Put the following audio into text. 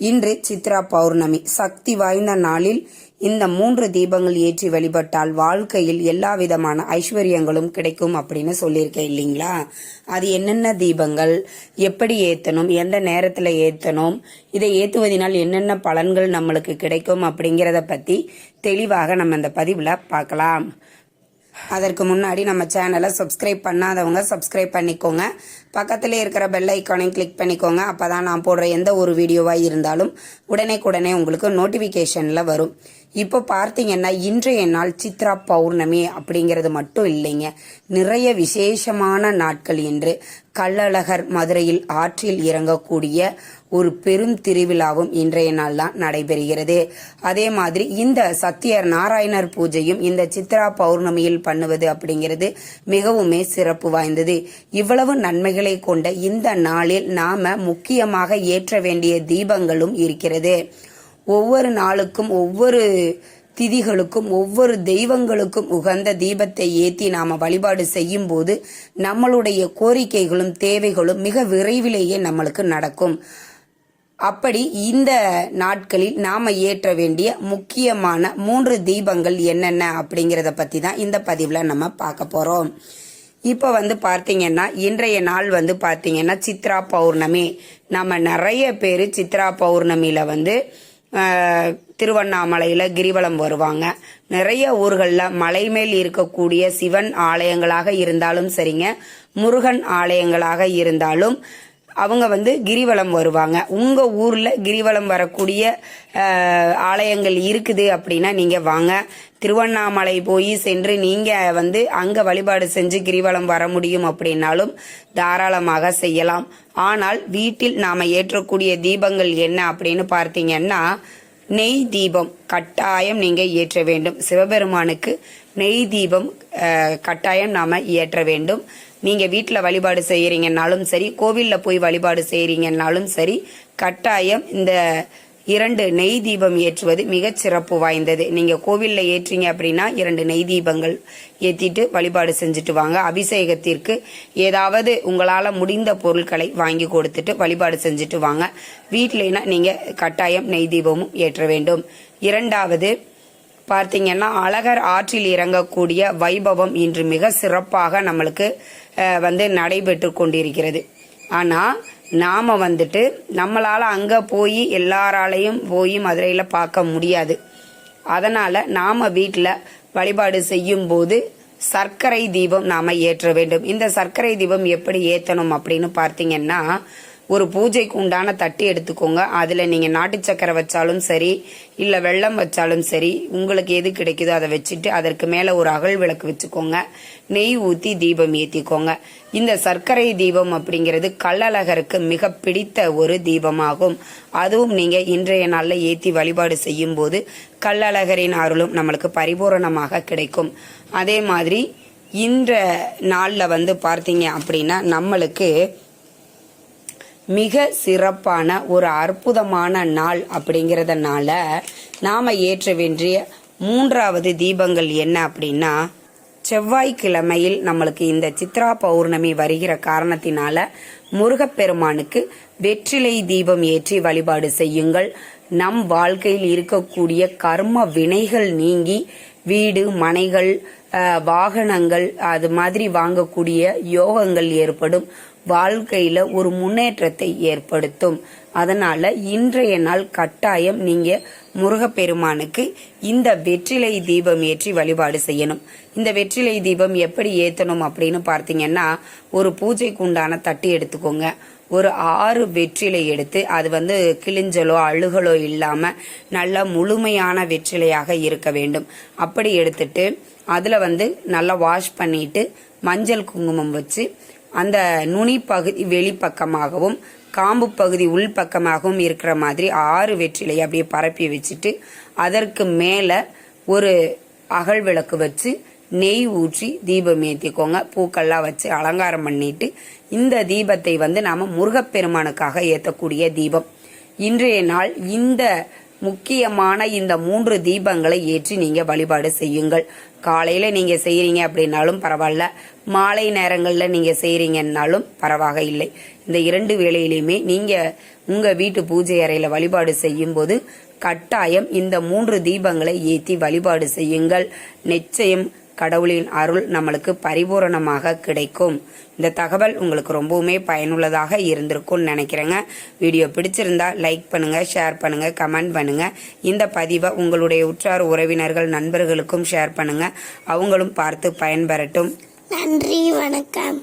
இன்று சித்ரா பௌர்ணமி. சக்தி வாய்ந்த நாளில் இந்த மூன்று தீபங்கள் ஏற்றி வழிபட்டால் வாழ்க்கையில் எல்லா விதமான ஐஸ்வர்யங்களும் கிடைக்கும் அப்படின்னு சொல்லியிருக்கேன் இல்லைங்களா? அது என்னென்ன தீபங்கள்? எப்படி ஏற்றணும் எந்த நேரத்தில் ஏற்றணும் இதை ஏற்றுவதனால் என்னென்ன பலன்கள் நம்மளுக்கு கிடைக்கும் அப்படிங்கிறத பற்றி தெளிவாக நம்ம இந்த பதிவில் பார்க்கலாம். அதற்கு முன்னாடி நம்ம சேனலை சப்ஸ்கிரைப் பண்ணாதவங்க சப்ஸ்கிரைப் பண்ணிக்கோங்க. பக்கத்தில் இருக்கிற பெல் ஐக்கானையும் கிளிக் பண்ணிக்கோங்க. அப்போ தான் நான் போடுற எந்த ஒரு வீடியோவாக இருந்தாலும் உடனே உங்களுக்கு நோட்டிஃபிகேஷனில் வரும். இப்போ பார்த்தீங்கன்னா இன்றைய நாள் சித்ரா பௌர்ணமி அப்படிங்கிறது மட்டும் இல்லைங்க. நிறைய விசேஷமான நாட்கள் என்று கள்ளழகர் மதுரையில் ஆற்றில் இறங்கக்கூடிய ஒரு பெரும் திருவிழாவும் இன்றைய நாள் தான் நடைபெறுகிறது. அதே மாதிரி இந்த சத்தியர் நாராயணர் பூஜையும் இந்த சித்ரா பௌர்ணமியில் பண்ணுவது அப்படிங்கிறது மிகவுமே சிறப்பு வாய்ந்தது. இவ்வளவு நன்மைகளை கொண்ட இந்த நாளில் நாம முக்கியமாக ஏற்ற வேண்டிய தீபங்களும் இருக்கிறது. ஒவ்வொரு நாளுக்கும் ஒவ்வொரு திதிகளுக்கும் ஒவ்வொரு தெய்வங்களுக்கும் உகந்த தீபத்தை ஏற்றி நாம் வழிபாடு செய்யும் போது நம்மளுடைய கோரிக்கைகளும் தேவைகளும் மிக விரைவிலேயே நம்மளுக்கு நடக்கும். அப்படி இந்த நாட்களில் நாம் ஏற்ற வேண்டிய முக்கியமான மூன்று தீபங்கள் என்னென்ன அப்படிங்கிறத பற்றி தான் இந்த பதிவில் நம்ம பார்க்க போகிறோம் இப்போ வந்து பார்த்தீங்கன்னா இன்றைய நாள் வந்து பார்த்தீங்கன்னா சித்ரா பௌர்ணமி. நம்ம நிறைய பேர் சித்ரா பௌர்ணமியில் வந்து திருவண்ணாமலையில் கிரிவலம் வருவாங்க. நிறைய ஊர்களில் மலை மேல் இருக்கக்கூடிய சிவன் ஆலயங்களாக இருந்தாலும் சரிங்க முருகன் ஆலயங்களாக இருந்தாலும் அவங்க வந்து கிரிவலம் வருவாங்க. உங்கள் ஊரில் கிரிவலம் வரக்கூடிய ஆலயங்கள் இருக்குது அப்படின்னா நீங்கள் வாங்க. திருவண்ணாமலை போய் சென்று நீங்கள் வந்து அங்கே வழிபாடு செஞ்சு கிரிவலம் வர முடியும் அப்படின்னாலும் தாராளமாக செய்யலாம். ஆனால் வீட்டில் நாம் ஏற்றக்கூடிய தீபங்கள் என்ன அப்படின்னு பார்த்தீங்கன்னா நெய் தீபம் கட்டாயம் நீங்கள் ஏற்ற வேண்டும். சிவபெருமானுக்கு நெய் தீபம் கட்டாயம் நாம் ஏற்ற வேண்டும். நீங்கள் வீட்டில் வழிபாடு செய்கிறீங்கன்னாலும் சரி கோவில்ல போய் வழிபாடு செய்கிறீங்கன்னாலும் சரி கட்டாயம் இந்த இரண்டு நெய் தீபம் ஏற்றுவது மிகச் சிறப்பு வாய்ந்தது. நீங்கள் கோவிலில் ஏற்றீங்க அப்படின்னா இரண்டு நெய் தீபங்கள் ஏற்றிட்டு வழிபாடு செஞ்சுட்டு வாங்க. அபிஷேகத்திற்கு ஏதாவது உங்களால் முடிந்த பொருட்களை வாங்கி கொடுத்துட்டு வழிபாடு செஞ்சுட்டு வாங்க. வீட்டிலேனா நீங்கள் கட்டாயம் நெய் தீபமும் ஏற்ற வேண்டும். இரண்டாவது பார்த்தீங்கன்னா அழகர் ஆற்றில் இறங்கக்கூடிய வைபவம் இன்று மிக சிறப்பாக நம்மளுக்கு வந்து நடைபெற்று கொண்டிருக்கிறது. ஆனால் நாம் வந்துட்டு நம்மளால் அங்கே போய் எல்லாராலையும் போய் மதுரையில் பார்க்க முடியாது. அதனால் நாம் வீட்டில் வழிபாடு செய்யும்போது சர்க்கரை தீபம் நாம் ஏற்ற வேண்டும். இந்த சர்க்கரை தீபம் எப்படி ஏற்றணும் அப்படின்னு பார்த்தீங்கன்னா ஒரு பூஜைக்கு உண்டான தட்டு எடுத்துக்கோங்க. அதில் நீங்கள் நாட்டு சக்கரை வச்சாலும் சரி இல்லை வெள்ளம் வச்சாலும் சரி உங்களுக்கு எது கிடைக்குதோ அதை வச்சுட்டு அதற்கு மேலே ஒரு அகல் விளக்கு வச்சுக்கோங்க. நெய் ஊற்றி தீபம் ஏற்றிக்கோங்க இந்த சர்க்கரை தீபம் அப்படிங்கிறது கள்ளழகருக்கு மிக பிடித்த ஒரு தீபமாகும். அதுவும் நீங்கள் இன்றைய நாளில் ஏற்றி வழிபாடு செய்யும் போது கள்ளழகரின் அருளும் நம்மளுக்கு பரிபூரணமாக கிடைக்கும். அதே மாதிரி இன்ற நாளில் வந்து பார்த்தீங்க அப்படின்னா நம்மளுக்கு மிக சிறப்பான ஒரு அற்புதமான நாள் அப்படிங்கிறதுனால நாம் ஏற்ற வேண்டிய மூன்றாவது தீபங்கள் என்ன அப்படின்னா செவ்வாய்க்கிழமையில் நம்மளுக்கு இந்த சித்ரா பௌர்ணமி வருகிற காரணத்தினால முருகப்பெருமானுக்கு வெற்றிலை தீபம் ஏற்றி வழிபாடு செய்யுங்கள். நம் வாழ்க்கையில் இருக்கக்கூடிய கர்ம வினைகள் நீங்கி வீடு மனைகள் வாகனங்கள் அது மாதிரி வாங்கக்கூடிய யோகங்கள் ஏற்படும். வாழ்க்கையில ஒரு முன்னேற்றத்தை ஏற்படுத்தும். அதனால இன்றைய நாள் கட்டாயம் நீங்க முருகப்பெருமானுக்கு இந்த வெற்றிலை தீபம் ஏற்றி வழிபாடு செய்யணும். இந்த வெற்றிலை தீபம் எப்படி ஏற்றணும் அப்படின்னு பார்த்தீங்கன்னா ஒரு பூஜைக்கு உண்டான தட்டி எடுத்துக்கோங்க. ஒரு ஆறு வெற்றிலை எடுத்து அது வந்து கிழிஞ்சலோ அழுகலோ இல்லாமல் நல்ல முழுமையான வெற்றிலையாக இருக்க வேண்டும். அப்படி எடுத்துட்டு அதில் வந்து நல்லா வாஷ் பண்ணிட்டு மஞ்சள் குங்குமம் வச்சு அந்த நுனி பகுதி வெளிப்பக்கமாகவும் காம்பு பகுதி உள்பக்கமாகவும் இருக்கிற மாதிரி ஆறு வெற்றிலையை அப்படியே பரப்பி வச்சுட்டு அதற்கு மேலே ஒரு அகல் விளக்கு வச்சு நெய் ஊற்றி தீபம் ஏற்றிக்கோங்க பூக்கள்லாம் வச்சு அலங்காரம் பண்ணிட்டு இந்த தீபத்தை வந்து நாம் முருகப்பெருமானுக்காக ஏற்றக்கூடிய தீபம். இன்றைய நாள் இந்த முக்கியமான இந்த மூன்று தீபங்களை ஏற்றி நீங்க வழிபாடு செய்யுங்கள். காலையில் நீங்கள் செய்கிறீங்க அப்படின்னாலும் பரவாயில்ல. மாலை நேரங்களில் நீங்கள் செய்கிறீங்கன்னாலும் பரவாக இல்லை. இந்த இரண்டு வேளையிலையுமே நீங்கள் உங்கள் வீட்டு பூஜை அறையில் வழிபாடு செய்யும்போது கட்டாயம் இந்த மூன்று தீபங்களை ஏற்றி வழிபாடு செய்யுங்கள். நிச்சயம் கடவுளின் அருள் நம்மளுக்கு பரிபூரணமாக கிடைக்கும். இந்த தகவல் உங்களுக்கு ரொம்பவுமே பயனுள்ளதாக இருந்திருக்கும்னு நினைக்கிறேங்க. வீடியோ பிடிச்சிருந்தா லைக் பண்ணுங்க ஷேர் பண்ணுங்க கமெண்ட் பண்ணுங்க. இந்த பதிவை உங்களுடைய உற்றார் உறவினர்கள் நண்பர்களுக்கும் ஷேர் பண்ணுங்க. அவங்களும் பார்த்து பயன்பெறட்டும். நன்றி வணக்கம்.